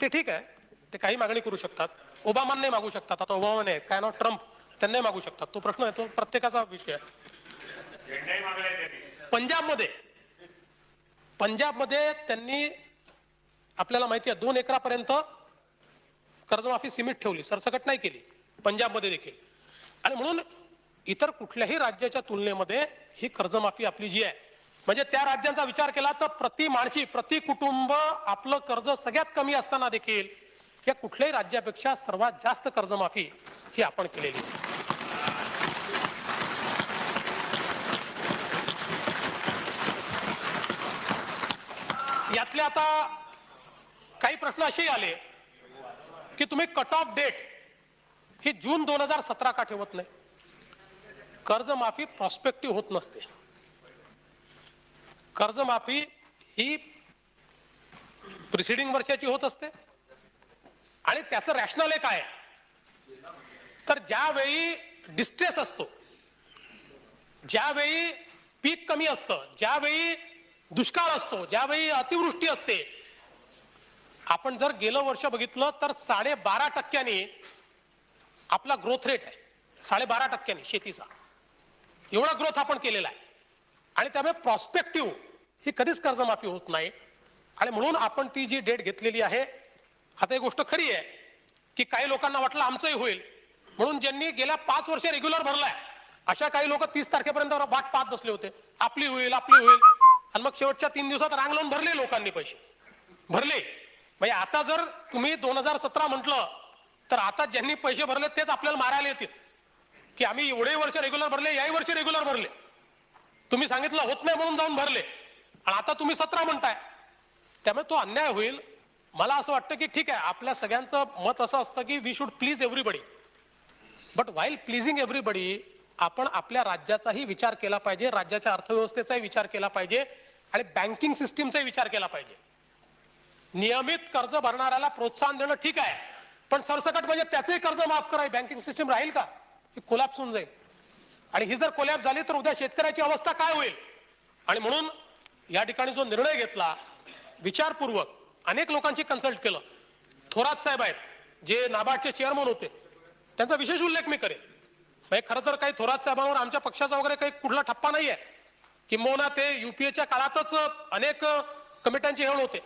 ते ठीक आहे. ते काही मागणी करू शकतात. ओबामांनी मागू शकतात. आता ओबामा नाही काय नाव? ट्रम्प. त्यांनाही मागू शकतात. तो प्रश्न आहे तो प्रत्येकाचा विषय आहे. पंजाबमध्ये पंजाबमध्ये त्यांनी आपल्याला माहिती आहे दोन एकरापर्यंत कर्जमाफी सीमित ठेवली सरसकट नाही केली पंजाबमध्ये देखील. आणि म्हणून इतर कुठल्याही राज्याच्या तुलनेमध्ये ही कर्जमाफी आपली जी आहे म्हणजे त्या राज्यांचा विचार केला तर प्रति माणशी प्रति कुटुंब आपलं कर्ज सगळ्यात कमी असताना देखील या कुठल्याही राज्यापेक्षा सर्वात जास्त कर्जमाफी ही आपण केलेली. यातले आता काही प्रश्न असेही आले की तुम्ही कट ऑफ डेट ही जून दोन हजार सतरा का ठेवत नाही? कर्जमाफी प्रॉस्पेक्टिव्ह होत नसते. कर्जमाफी ही प्रिसिडिंग वर्षाची होत असते. आणि त्याचं रॅशनल एक आहे. तर ज्यावेळी डिस्ट्रेस असतो ज्यावेळी पीक कमी असतं ज्यावेळी दुष्काळ असतो ज्यावेळी अतिवृष्टी असते आपण जर गेलं वर्ष बघितलं तर साडेबारा टक्क्यांनी आपला ग्रोथ रेट आहे. साडेबारा टक्क्यांनी शेतीचा. एवढा ग्रोथ आपण केलेला आहे. आणि त्यामुळे प्रॉस्पेक्टिव्ह ही कधीच कर्जमाफी होत नाही. आणि म्हणून आपण ती जी डेट घेतलेली आहे आता एक गोष्ट खरी आहे की काही लोकांना वाटलं आमचंही होईल. म्हणून ज्यांनी गेल्या पाच वर्ष रेग्युलर भरलाय अशा काही लोक तीस तारखेपर्यंत वाट पाहत बसले होते. आपली होईल आपली होईल. आणि मग शेवटच्या तीन दिवसात रांग लावून भरले लोकांनी पैसे. भरले. म्हणजे आता जर तुम्ही दोन हजार सतरा म्हटलं तर आता ज्यांनी पैसे भरले तेच आपल्याला मारायला येतील. की आम्ही एवढे वर्ष रेग्युलर भरले याही वर्षी रेग्युलर भरले. तुम्ही सांगितलं होत नाही म्हणून जाऊन भरले. आणि आता तुम्ही सतरा म्हणताय. त्यामुळे तो अन्याय होईल. मला असं वाटतं की ठीक आहे आपल्या सगळ्यांचं मत असं असतं की we should please everybody but while pleasing everybody आपण आपल्या राज्याचाही विचार केला पाहिजे राज्याच्या अर्थव्यवस्थेचाही विचार केला पाहिजे आणि बँकिंग सिस्टीमचाही विचार केला पाहिजे. नियमित कर्ज भरणाऱ्याला प्रोत्साहन देणं ठीक आहे पण सरसकट म्हणजे त्याचंही कर्ज माफ करा बँकिंग सिस्टीम राहील का? ही कोलॅप्स होऊन जाईल. आणि ही जर कोलॅप्स झाली तर उद्या शेतकऱ्याची अवस्था काय होईल? आणि म्हणून या ठिकाणी जो निर्णय घेतला विचारपूर्वक अनेक लोकांची कन्सल्ट केलं. थोरात साहेब आहेत जे नाबार्डचे चेअरमन होते. त्यांचा विशेष उल्लेख मी करेन. म्हणजे खरं तर काही थोरात साहेबांवर आमच्या पक्षाचा वगैरे काही कुठला ठप्पा नाही आहे किंबहुना ते युपीएच्या काळातच अनेक कमिट्यांचे हेळ होते.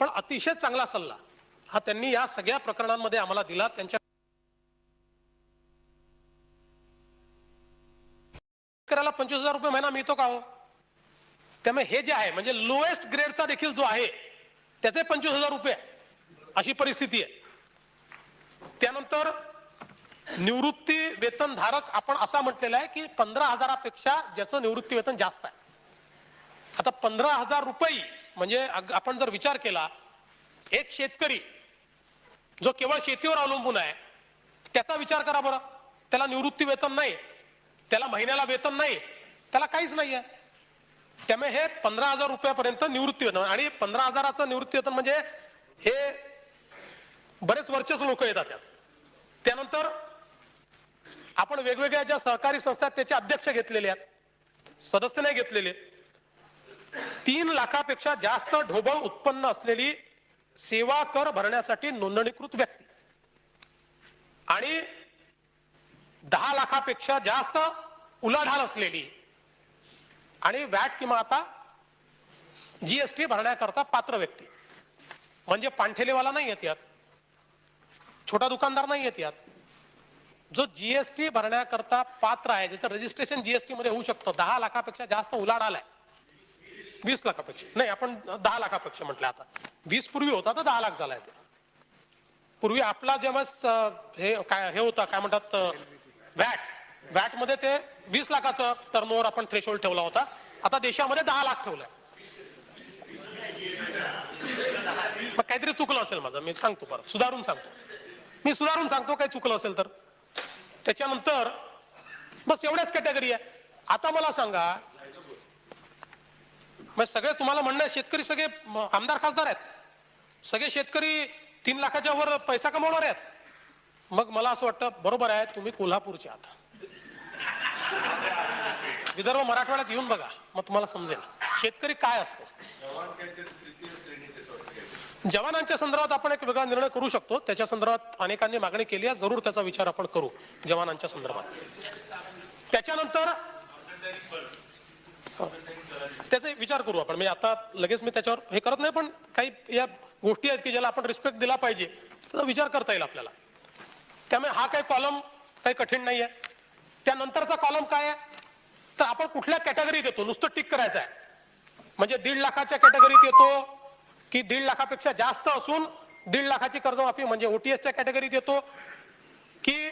पण अतिशय चांगला सल्ला हा त्यांनी या सगळ्या प्रकरणांमध्ये आम्हाला दिला. त्यांच्या पंचवीस हजार रुपये महिना मिळतो का हो? त्यामुळे हे जे आहे म्हणजे लोएस्ट ग्रेडचा देखील जो आहे त्याचे पंचवीस हजार रुपये अशी परिस्थिती आहे. त्यानंतर निवृत्ती वेतन धारक आपण असा म्हटलेला आहे की पंधरा हजारापेक्षा ज्याचं निवृत्ती वेतन जास्त आहे. आता पंधरा हजार रुपये म्हणजे अग- आपण जर विचार केला एक शेतकरी जो केवळ शेतीवर अवलंबून आहे त्याचा विचार करा बरं. त्याला निवृत्ती वेतन नाही त्याला महिन्याला वेतन नाही त्याला काहीच नाही आहे त्यामुळे हे पंधरा हजार रुपयापर्यंत निवृत्ती वेतन. आणि पंधरा हजाराचं निवृत्ती वेतन म्हणजे हे बरेच वर्चस्व लोक येतात त्यात. त्यानंतर आपण वेगवेगळ्या ज्या सहकारी संस्था आहेत त्याचे अध्यक्ष घेतलेले आहेत सदस्य नाही घेतलेले. तीन लाखापेक्षा जास्त ढोबळ उत्पन्न असलेली सेवा कर भरण्यासाठी नोंदणीकृत व्यक्ती. आणि दहा लाखापेक्षा जास्त उलाढाल असलेली आणि वॅट किंवा आता जीएसटी भरण्याकरता पात्र व्यक्ती. म्हणजे पाणठेलेवाला नाही येत यात. छोटा दुकानदार नाही येत यात. जो जीएसटी भरण्याकरता पात्र आहे ज्याचं रजिस्ट्रेशन जीएसटी मध्ये होऊ शकतं दहा लाखापेक्षा जास्त उलाड आलाय वीस लाखापेक्षा. नाही आपण दहा लाखापेक्षा म्हटलं आता. वीस पूर्वी होता तर दहा लाख झालाय ते. पूर्वी आपला जेव्हा हे काय हे होता काय म्हणतात वॅट व्हॅटमध्ये ते वीस लाखाचं टर्नओव्हर आपण थ्रेशोल्ड ठेवला होता. आता देशामध्ये दहा लाख ठेवलाय. मग काहीतरी चुकलं असेल माझं मी सांगतो परत सुधारून सांगतो. मी सुधारून सांगतो काही चुकलं असेल तर. त्याच्यानंतर बस एवढ्याच कॅटेगरी आहे. आता मला सांगा मग सगळे तुम्हाला म्हणणं शेतकरी सगळे आमदार खासदार आहेत. सगळे शेतकरी तीन लाखाच्या वर पैसा कमावणार आहेत. मग मला असं वाटतं बरोबर आहे तुम्ही कोल्हापूरचे आहात. विदर्भ मराठवाड्यात येऊन बघा. मग तुम्हाला समजेल. शेतकरी काय असतो? जवानांच्या संदर्भात आपण एक वेगळा निर्णय करू शकतो. त्याच्या संदर्भात अनेकांनी मागणी केली आहे. जरूर त्याचा विचार आपण करू जवानांच्या संदर्भात. त्याच्यानंतर हो. त्याचे विचार करू आपण. म्हणजे आता लगेच मी त्याच्यावर हे करत नाही पण काही या गोष्टी आहेत की ज्याला आपण रिस्पेक्ट दिला पाहिजे त्याचा विचार करता येईल आपल्याला. त्यामुळे हा काही कॉलम काही कठीण नाही आहे त्यानंतरचा कॉलम काय आहे? तर आपण कुठल्या कॅटेगरीत येतो नुसतं टिक करायचं आहे. म्हणजे दीड लाखाच्या कॅटेगरीत येतो की दीड लाखापेक्षा जास्त असून दीड लाखाची कर्जमाफी म्हणजे ओटीएसच्या कॅटेगरीत येतो की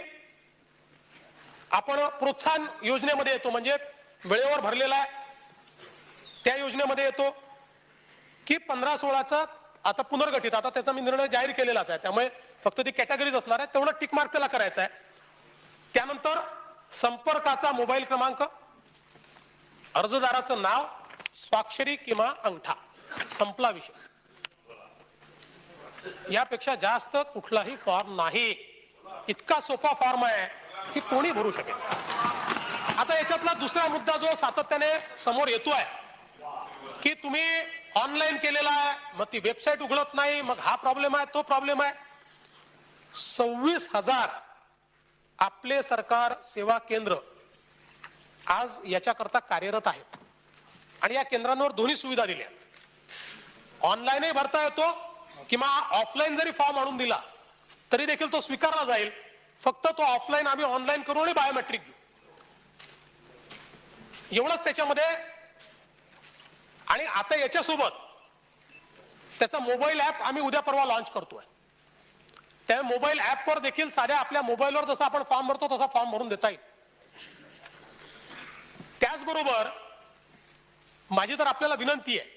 आपण प्रोत्साहन योजनेमध्ये येतो. म्हणजे वेळेवर भरलेला आहे. त्या योजनेमध्ये येतो की पंधरा सोळाचा आता पुनर्गठित. आता त्याचा मी निर्णय जाहीर केलेलाच आहे. त्यामुळे फक्त ती कॅटेगरीज असणार आहे तेवढं टिक मार्क त्याला करायचं आहे. त्यानंतर संपर्काचा मोबाईल क्रमांक अर्जदाराचं नाव स्वाक्षरी किंवा अंगठा. संपला विषय. यापेक्षा जास्त कुठलाही फॉर्म नाही. इतका सोपा फॉर्म आहे की कोणी भरू शकेल. आता याच्यातला दुसरा मुद्दा जो सातत्याने समोर येतोय की तुम्ही ऑनलाईन केलेला आहे मग ती वेबसाईट उघडत नाही मग हा प्रॉब्लेम आहे तो प्रॉब्लेम आहे. सव्वीस हजार आपले सरकार सेवा केंद्र आज याच्याकरता कार्यरत आहेत आणि या केंद्रांवर दोन्ही सुविधा दिल्या ऑनलाईनही भरता येतो किंवा ऑफलाईन जरी फॉर्म आणून दिला तरी देखील तो स्वीकारला जाईल. फक्त तो ऑफलाईन आम्ही ऑनलाईन करू आणि बायोमेट्रिक घेऊ. एवढंच त्याच्यामध्ये. आणि आता याच्यासोबत त्याचा मोबाईल ऍप आम्ही उद्या परवा लॉन्च करतोय. त्या मोबाईल ऍपवर देखील साध्या आपल्या मोबाईलवर जसा आपण फॉर्म भरतो तसा फॉर्म भरून देता येईल. त्याचबरोबर माझी तर आपल्याला विनंती आहे.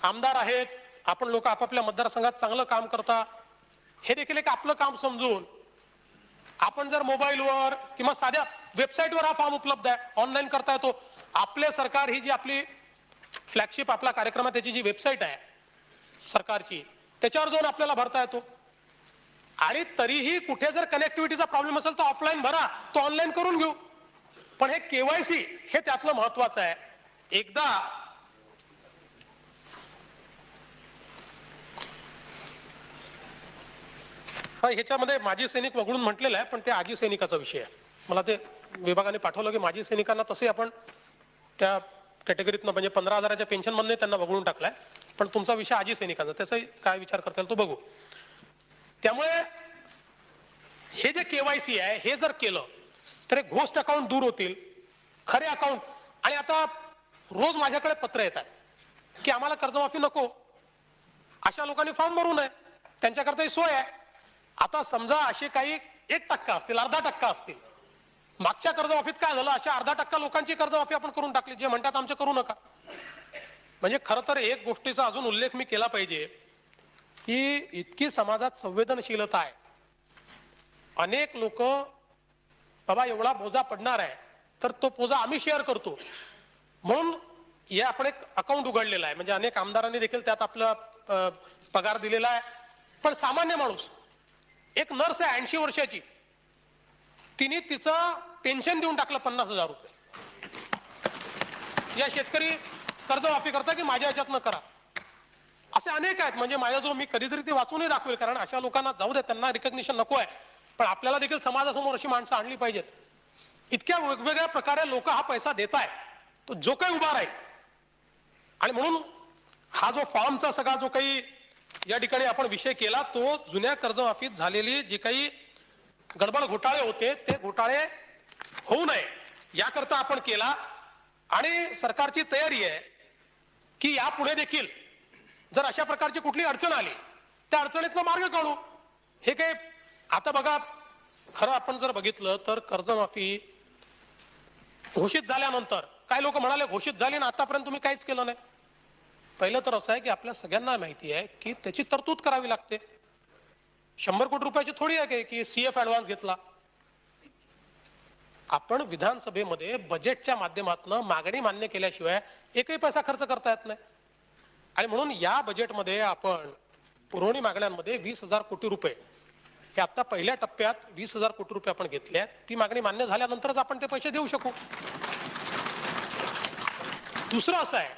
आमदार आहेत आपण लोक आपापल्या मतदारसंघात चांगलं काम करता. हे देखील एक आपलं काम समजून आपण जर मोबाईलवर किंवा साध्या वेबसाईटवर हा फॉर्म उपलब्ध आहे ऑनलाईन करता येतो. आपले सरकार ही जी आपली फ्लॅगशिप आपला कार्यक्रम आहे त्याची जी वेबसाईट आहे सरकारची त्याच्यावर जाऊन आपल्याला भरता येतो. आणि तरीही कुठे जर कनेक्टिव्हिटीचा प्रॉब्लेम असेल तर ऑफलाईन भरा तो ऑनलाईन करून घेऊ. पण हे केवायसी हे त्यातलं महत्वाचं आहे. एकदा हा ह्याच्यामध्ये माजी सैनिक वगळून म्हटलेलं आहे पण ते आजी सैनिकाचा विषय आहे. मला ते विभागाने पाठवलं की माजी सैनिकांना तसे आपण त्या कॅटेगरीतनं म्हणजे पंधरा हजाराच्या पेन्शनमधून त्यांना वगळून टाकलाय. पण तुमचा विषय आजी सैनिकांचा त्याचाही काय विचार करता येईल तो बघू. त्यामुळे हे जे केवायसी आहे हे जर केलं तर घोस्ट अकाउंट दूर होतील खरे अकाउंट. आणि आता रोज माझ्याकडे पत्र येतात की आम्हाला कर्जमाफी नको. अशा लोकांनी फॉर्म भरू नये. त्यांच्याकरता ही सोय आहे. आता समजा असे काही एक टक्का असतील अर्धा टक्का असतील. मागच्या कर्जमाफीत काय झालं? अशा अर्धा टक्का लोकांची कर्जमाफी आपण करून टाकली. जे म्हणतात आमचे करू नका. म्हणजे खरं तर एक गोष्टीचा अजून उल्लेख मी केला पाहिजे. की इतकी समाजात संवेदनशीलता आहे. अनेक लोक बाबा एवढा बोजा पडणार आहे तर तो बोजा आम्ही शेअर करतो. म्हणून हे आपण एक अकाउंट उघडलेलं आहे. म्हणजे अनेक आमदारांनी देखील त्यात आपला पगार दिलेला आहे. पण सामान्य माणूस एक नर्स आहे ऐंशी वर्षाची तिने तिचं पेन्शन देऊन टाकलं पन्नास हजार रुपये. या शेतकरी कर्जमाफी करता की माझ्या ह्याच्यातनं करा? असे अनेक आहेत. म्हणजे माझ्याजवळ मी कधीतरी ते वाचूनही दाखवेल कारण अशा लोकांना जाऊ दे त्यांना रिकग्निशन नको आहे. पण आपल्याला देखील समाजासमोर अशी माणसं आणली पाहिजेत. इतक्या वेगवेगळ्या प्रकारे लोक हा पैसा देत आहे तो जो काही उभा राहील. आणि म्हणून हा जो फॉर्मचा सगळा जो काही या ठिकाणी आपण विषय केला तो जुन्या कर्जमाफीत झालेली जी काही गडबड घोटाळे होते ते घोटाळे होऊ नये. याकरता आपण केला. आणि सरकारची तयारी आहे की यापुढे देखील जर अशा प्रकारची कुठली अडचण आली त्या अडचणीतनं मार्ग काढू. हे काय आता बघा खरं आपण जर बघितलं तर कर्जमाफी घोषित झाल्यानंतर काय लोक म्हणाले घोषित झाली ना आतापर्यंत तुम्ही काहीच केलं नाही. पहिलं तर असं आहे की आपल्या सगळ्यांना माहिती आहे की त्याची तरतूद करावी लागते. शंभर कोटी रुपयाची थोडी आहे की की सीएफ ऍडव्हान्स घेतला. आपण विधानसभेमध्ये बजेटच्या माध्यमातून मागणी मान्य केल्याशिवाय एकही पैसा खर्च करता येत नाही. आणि म्हणून या बजेटमध्ये आपण पुरवणी मागण्यांमध्ये वीस हजार कोटी रुपये. हे आता पहिल्या टप्प्यात वीस हजार कोटी रुपये आपण घेतले ती मागणी मान्य झाल्यानंतरच आपण ते पैसे देऊ शकू. दुसरं असं आहे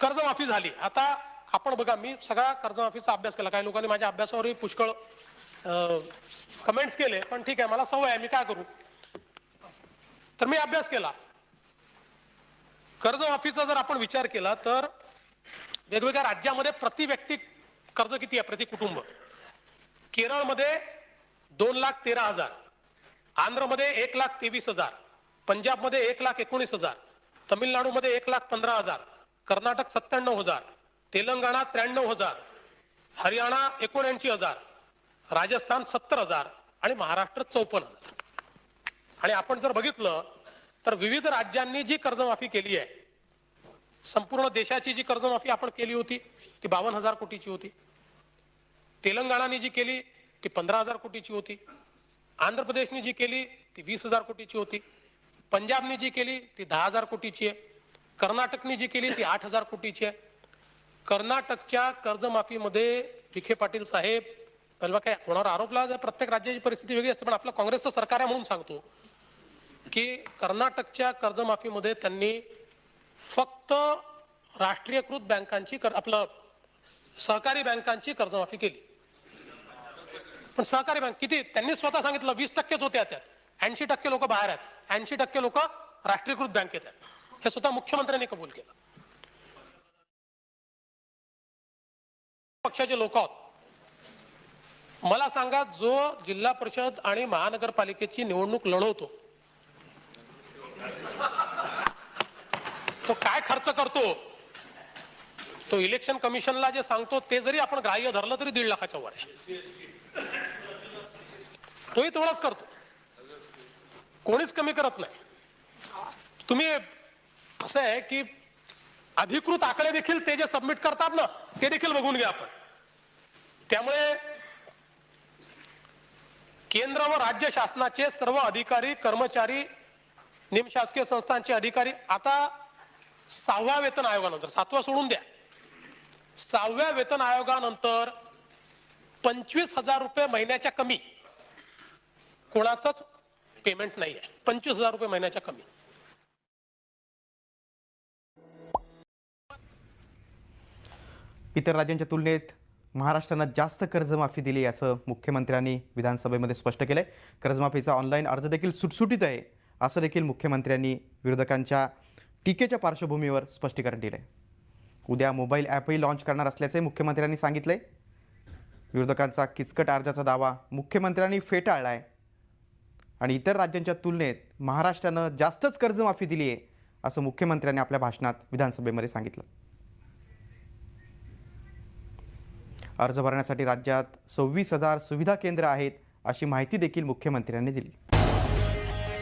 कर्जमाफी झाली. आता आपण बघा मी सगळा कर्जमाफीचा अभ्यास केला. काही लोकांनी माझ्या अभ्यासावरही पुष्कळ कमेंट्स केले पण ठीक आहे मला सवय आहे मी काय करू? तर मी अभ्यास केला. कर्जमाफीचा जर आपण विचार केला तर वेगवेगळ्या राज्यामध्ये प्रति व्यक्ती कर्ज किती आहे? प्रति कुटुंब. केरळमध्ये दोन लाख तेरा हजार. आंध्रमध्ये एक लाख तेवीस हजार. पंजाबमध्ये एक लाख एकोणीस हजार. तमिळनाडूमध्ये एक लाख पंधरा हजार. कर्नाटक सत्त्याण्णव हजार. तेलंगणा त्र्याण्णव हजार. हरियाणा एकोणऐंशी हजार. राजस्थान सत्तर हजार आणि महाराष्ट्र चौपन्न हजार. आणि आपण जर बघितलं तर विविध राज्यांनी जी कर्जमाफी केली आहे संपूर्ण देशाची जी कर्जमाफी आपण केली होती ती बावन्न हजार कोटीची होती. तेलंगणाने जी केली ती पंधरा हजार कोटीची होती. आंध्र प्रदेशने जी केली ती वीस हजार कोटीची होती. पंजाबने जी केली ती दहा हजार कोटीची आहे. कर्नाटकने जी केली ती आठ हजार कोटीची आहे. कर्नाटकच्या कर्जमाफीमध्ये विखे पाटील साहेब काय कोणावर आरोप लावला प्रत्येक राज्याची परिस्थिती वेगळी असते पण आपलं काँग्रेसचं सरकार आहे म्हणून सांगतो. की कर्नाटकच्या कर्जमाफीमध्ये त्यांनी फक्त राष्ट्रीयकृत बँकांची कर आपलं सहकारी बँकांची कर्जमाफी केली. पण सहकारी बँक किती? त्यांनी स्वतः सांगितलं वीस टक्केच होत्या त्यात ऐंशी टक्के लोक बाहेर आहेत. ऐंशी टक्के लोक राष्ट्रीयकृत बँकेत आहेत. हे स्वतः मुख्यमंत्र्यांनी कबूल केलं. पक्षाचे लोक आहोत. मला सांगा जो जिल्हा परिषद आणि महानगरपालिकेची निवडणूक लढवतो तो काय खर्च करतो? तो इलेक्शन कमिशनला जे सांगतो ते जरी आपण ग्राह्य धरलं तरी दीड लाखाच्या वर आहे. तोही तेवढाच करतो. कोणीच कमी करत नाही. तुम्ही असं आहे की अधिकृत आकडे देखील ते जे सबमिट करतात ना ते देखील बघून घ्या आपण. त्यामुळे केंद्र व राज्य शासनाचे सर्व अधिकारी कर्मचारी निमशासकीय संस्थांचे अधिकारी. आता सहाव्या वेतन आयोगानंतर सातवा सोडून द्या. सहाव्या वेतन आयोगानंतर पंचवीस हजार रुपये महिन्याच्या कमी. कोणाचंच पेमेंट नाही आहे पंचवीस हजार रुपये महिन्याच्या कमी. इतर राज्यांच्या तुलनेत महाराष्ट्रानं जास्त कर्जमाफी दिली असं मुख्यमंत्र्यांनी विधानसभेमध्ये स्पष्ट केलंय. कर्जमाफीचा ऑनलाईन अर्ज देखील सुटसुटीत आहे. असं देखील मुख्यमंत्र्यांनी विरोधकांच्या टीकेच्या पार्श्वभूमीवर स्पष्टीकरण आहे उद्या मोबाईल ॲपही लाँच करणार असल्याचे मुख्यमंत्र्यांनी सांगितले विरोधकांचा किचकट अर्जाचा दावा मुख्यमंत्र्यांनी फेटाळला आहे आणि इतर राज्यांच्या तुलनेत महाराष्ट्रानं जास्तच कर्जमाफी दिली आहे असं मुख्यमंत्र्यांनी आपल्या भाषणात विधानसभेमध्ये सांगितलं. अर्ज भरण्यासाठी राज्यात सव्वीस हजार सुविधा केंद्र आहेत अशी माहिती देखील मुख्यमंत्र्यांनी दिली.